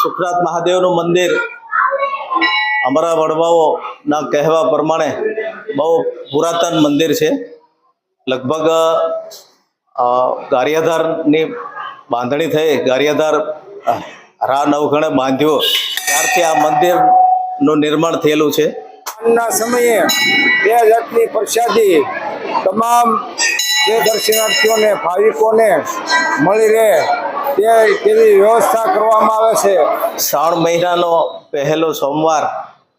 સુખનાથ મહાદેવનું મંદિર અમારા વડવાઓના કહેવા પ્રમાણે બહુ પુરાતન મંદિર છે. લગભગ ગારિયાધારની બાંધણી થઈ. ગારિયાધાર રા નવઘણે બાંધ્યો. ત્યારથી આ મંદિરનું નિર્માણ થયેલું છે. ના સમયે બે જાતની પ્રસાદી તમામ જે દર્શનાર્થીઓને, ભાવિકોને મળી રહે. તે તેવી વ્યવસ્થા કરવામાં આવે છે? શ્રાવણ મહિનાનો પહેલો સોમવાર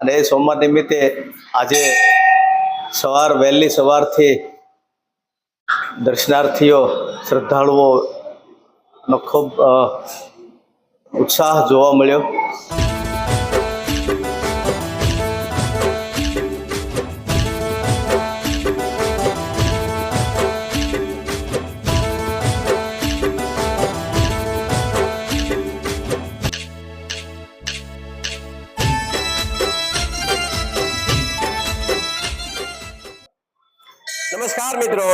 અને એ સોમવાર નિમિત્તે આજે સવાર, વહેલી સવારથી દર્શનાર્થીઓ, શ્રદ્ધાળુઓનો ખૂબ ઉત્સાહ જોવા મળ્યો.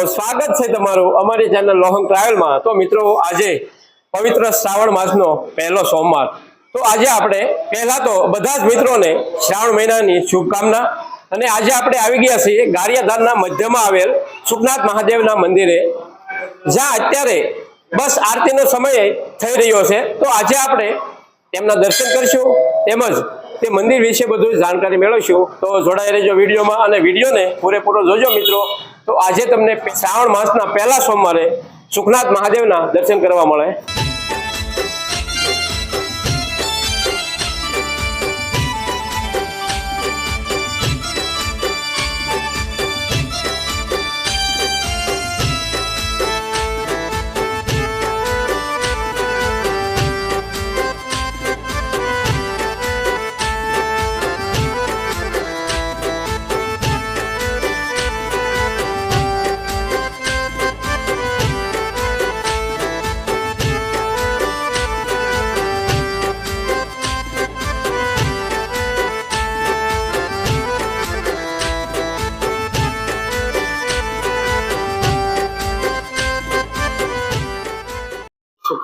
સ્વાગત છે તમારું અમારી ચેનલ લોહંગ ટ્રાવેલમાં તો મિત્રો, આજે પવિત્ર શ્રાવણ માસનો પહેલો સોમવાર. તો આજે આપણે પહેલા તો બધા જ મિત્રોને શ્રાવણ મહિનાની શુભકામના અને આજે આપણે આવી ગયા છીએ ગારિયાધારના મધ્યમાં આવેલ સુખનાથ મહાદેવના મંદિરે, જ્યાં અત્યારે બસ આરતીનો સમય થઈ રહ્યો છે. તો આજે આપણે તેમના દર્શન કરીશું. તેમજ તે મંદિર વિશે બધું જાણકારી મેળવશું. તો જોડાઈ રહેજો વિડીયોમાં અને વિડીયોને પૂરેપૂરો જોજો મિત્રો. તો આજે તમને શ્રાવણ માસના પહેલા સોમવારે સુખનાથ મહાદેવના દર્શન કરવા મળે.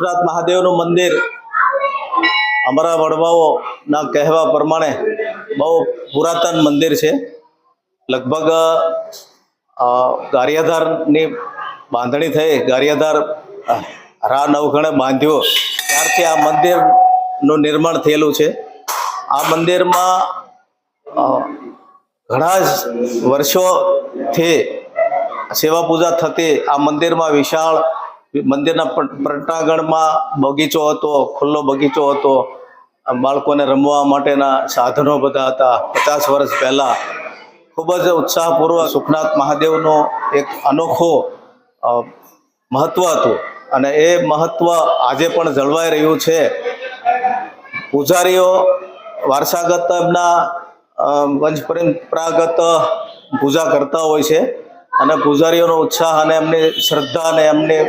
સુખનાથ મહાદેવનું મંદિર અમારા વડવાઓના કહેવા પ્રમાણે બહુ પુરાતન મંદિર છે. લગભગ ગારિયાધારની બાંધણી થઈ. ગારિયાધાર રા નવઘણે બાંધ્યો. ત્યારથી આ મંદિરનું નિર્માણ થયેલું છે. આ મંદિરમાં ઘણા જ વર્ષોથી સેવા પૂજા થતી આ મંદિરમાં વિશાળ મંદિરના પ્રટાંગણમાં બગીચો હતો, ખુલ્લો બગીચો હતો. બાળકોને રમવા માટેના સાધનો બધા હતા. પચાસ વર્ષ પહેલાં ખૂબ જ ઉત્સાહપૂર્વક સુખનાથ મહાદેવનો એક અનોખો મહત્વ હતું. અને એ મહત્વ આજે પણ જળવાઈ રહ્યું છે. પૂજારીઓ વારસાગત એમના વંશ પરંપરાગત પૂજા કરતા હોય છે. અને પૂજારીઓનો ઉત્સાહ અને એમની શ્રદ્ધા અને એમની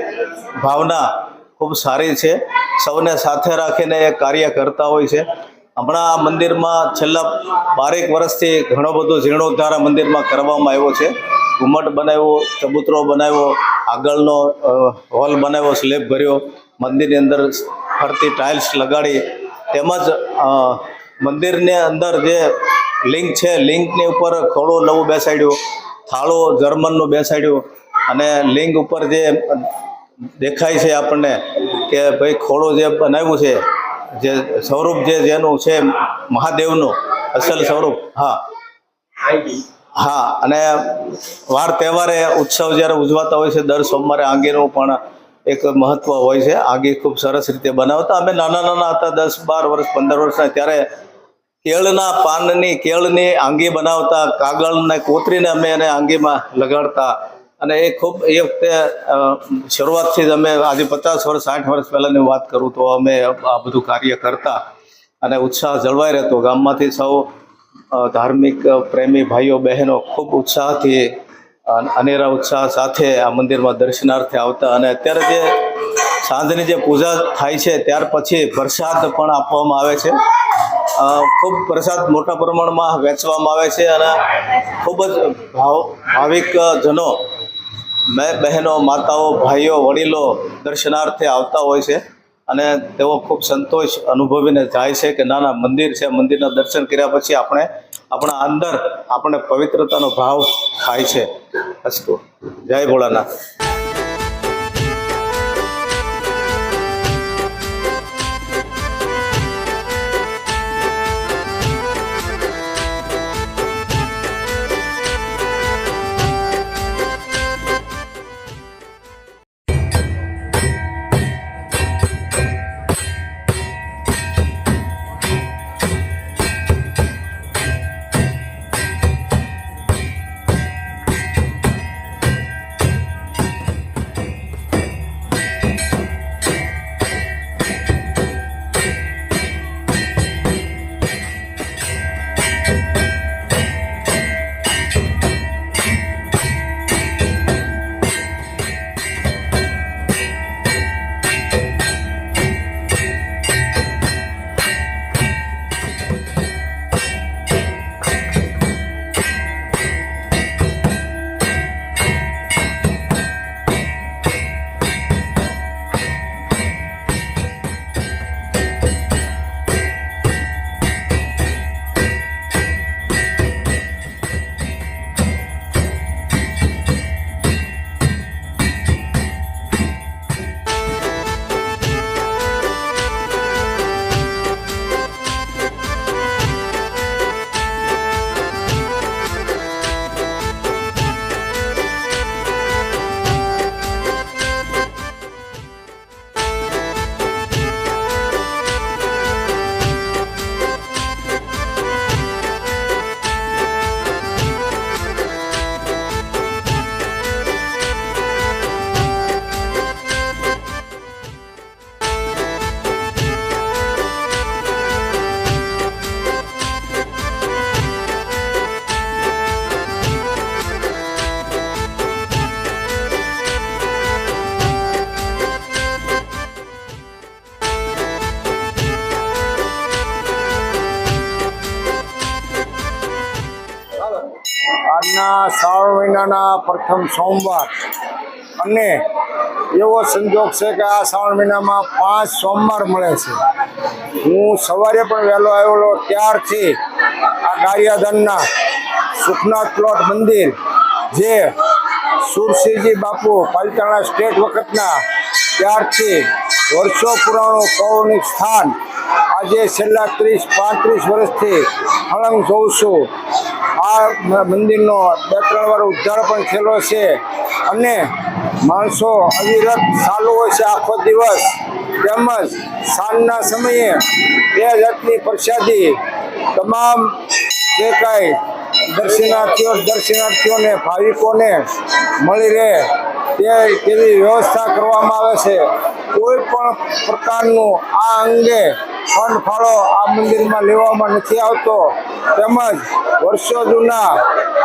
ભાવના ખૂબ સારી છે. સૌને સાથે રાખીને એ કાર્ય કરતા હોય છે. હમણાં આ મંદિરમાં છેલ્લા બારેક વર્ષથી ઘણો બધો જીર્ણોદ્ધાર મંદિરમાં કરવામાં આવ્યો છે. ઘુમ્મટ બનાવ્યો, ચબૂતરો બનાવ્યો, આગળનો હોલ બનાવ્યો, સ્લેબ ભર્યો, મંદિરની અંદર ફરતી ટાઇલ્સ લગાડી. તેમજ મંદિરની અંદર જે લિંક છે, લિંકની ઉપર ખોળો નવું બેસાડ્યું. થાળો જર્મનનું બેસાડ્યું અને લિંગ ઉપર જે દેખાય છે આપણને કે ભાઈ ખોળો જે બનાવ્યું છે, જે સ્વરૂપ જે જેનું છે મહાદેવનું, અસલ સ્વરૂપ, હા. હા, અને વાર તહેવારે ઉત્સવ જ્યારે ઉજવાતા હોય છે, દર સોમવારે આંગીનું પણ એક મહત્વ હોય છે. આંગી ખૂબ સરસ રીતે બનાવતા. અમે નાના નાના હતા, દસ, બાર વર્ષ, પંદર વર્ષના, ત્યારે કેળના પાનની કેળની આંગી બનાવતા, કાગળને, કોતરીને અમે એને આંગીમાં લગાડતા. અને એ ખૂબ, એ વખતે શરૂઆતથી જ અમે આજે પચાસ વર્ષ, સાઠ વર્ષ પહેલાંની વાત કરું તો અમે આ બધું કાર્ય કરતા અને ઉત્સાહ જળવાઈ રહેતો. ગામમાંથી સૌ ધાર્મિક પ્રેમી ભાઈઓ, બહેનો ખૂબ ઉત્સાહથી અનેરા ઉત્સાહ સાથે આ મંદિરમાં દર્શનાર્થે આવતા. અને અત્યારે જે સાંજની જે પૂજા થાય છે, ત્યાર પછી પ્રસાદ પણ આપવામાં આવે છે. ખૂબ પ્રસાદ મોટા પ્રમાણમાં વેચવામાં આવે છે અને ખૂબ જ ભાવ ભાવિક જનો, મેં, બહેનો, માતાઓ, ભાઈઓ, વડીલો દર્શનાર્થે આવતા હોય છે અને તેઓ ખૂબ સંતોષ અનુભવીને જાય છે કે ના ના મંદિર છે, મંદિરના દર્શન કર્યા પછી આપણે આપણા અંદર આપણે પવિત્રતાનો ભાવ થાય છે. અસ્તુ. જય ભોળાનાથ. આજના શ્રાવણ મહિનાના પ્રથમ સોમવાર. અને એવો સંજોગ છે કે આ શ્રાવણ મહિનામાં પાંચ સોમવાર મળે છે. હું સવારે પણ વહેલો આવેલો, ત્યારથી આ ગારિયાધનના સુખનાથ પ્લોટ મંદિર, જે સુરસિંહજી બાપુ પાલિતાણા સ્ટેટ વખતના, ત્યારથી વર્ષો પુરાણું પૌરાણિક સ્થાન, આજે છેલ્લા ત્રીસ પાંત્રીસ વર્ષથી હળંગ જોઉં છું. આ મંદિરનો બે, ત્રણ વાર ઉદ્ધાર પણ થયેલો છે. અને માણસો અવિરત ચાલુ હોય છે આખો દિવસ. તેમજ સાંજના સમયે બે જાતની પ્રસાદી, તમામ જે કાંઈ દર્શનાર્થીઓ, દર્શનાર્થીઓને, ભાવિકોને મળી રહે તે તેવી વ્યવસ્થા કરવામાં આવે છે. કોઈ પણ પ્રકારનું આ અંગે ફંડ ફાળો આ મંદિરમાં લેવામાં નથી આવતો. તેમજ વર્ષો જૂના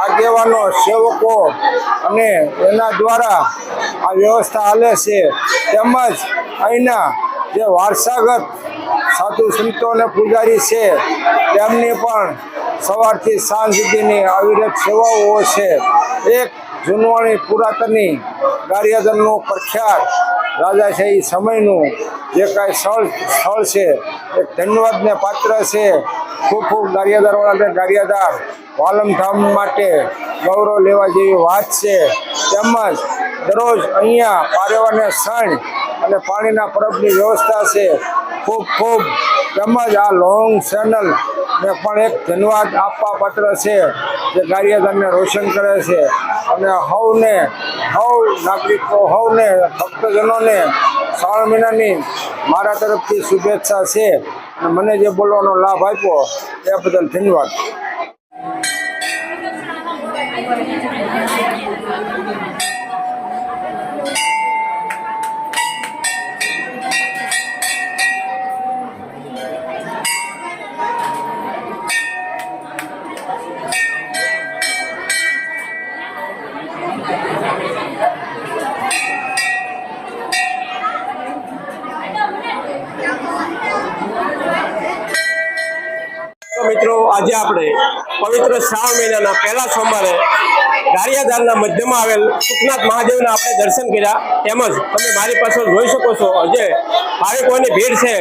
આગેવાનો, સેવકો અને એના દ્વારા આ વ્યવસ્થા હાલે છે. તેમજ અહીંના જે વારસાગત સાધુ સંતો અને પૂજારી છે, તેમની પણ સવારથી સાંજ સુધીની અવિરત સેવાઓ છે. એક જૂનવાણી પુરાતનની ગારિયાદરનું પ્રખ્યાત રાજાશાહી સમયનું જે કાંઈ સ્થળ સ્થળ છે, એ ધન્યવાદને પાત્ર છે. ખૂબ ખૂબ ગારિયાદારવાળાને ગારિયાદાર વાલમધામ માટે ગૌરવ લેવા જેવી વાત છે. તેમજ દરરોજ અહીંયા પારેવાને સણ અને પાણીના પરબની વ્યવસ્થા છે. ખૂબ ખૂબ તેમજ આ લોંગ ચેનલ ને પણ એક ધન્યવાદ આપવા પાત્ર છે જે ગારિયાધારને રોશન કરે છે. અને હવને, હવ નાગરિકો, હવને, ભક્તજનોને શ્રાવણ મહિનાની મારા તરફથી શુભેચ્છા છે. અને મને જે બોલવાનો લાભ આપ્યો એ બદલ ધન્યવાદ. તો મિત્રો, આજે આપણે પવિત્ર શ્રાવણ મહિનાના પહેલા સોમવારે ગારિયાધારના મધ્યમાં આવેલ સુખનાથ મહાદેવના આપણે દર્શન કર્યા. તેમજ તમે મારી પાછળ જોઈ શકો છો, જે ભાવિકોની ભીડ છે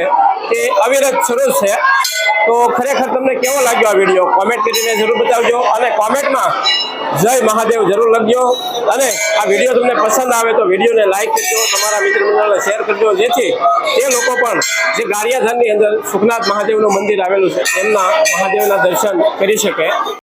તે અવિરત શરૂ છે. તો ખરેખર તમને કેવો લાગ્યો આ વીડિયો? કોમેન્ટ કરીને જરૂર બતાવજો અને કોમેન્ટમાં જય મહાદેવ જરૂર લખજો. અને આ વીડિયો તમને પસંદ આવે તો વિડીયોને લાઈક કરજો, તમારા મિત્ર મંડળને શેર કરજો, જેથી તે લોકો પણ જે ગારિયાધારની અંદર સુખનાથ મહાદેવનું મંદિર આવેલું છે તેમના મહાદેવના દર્શન કરી શકે.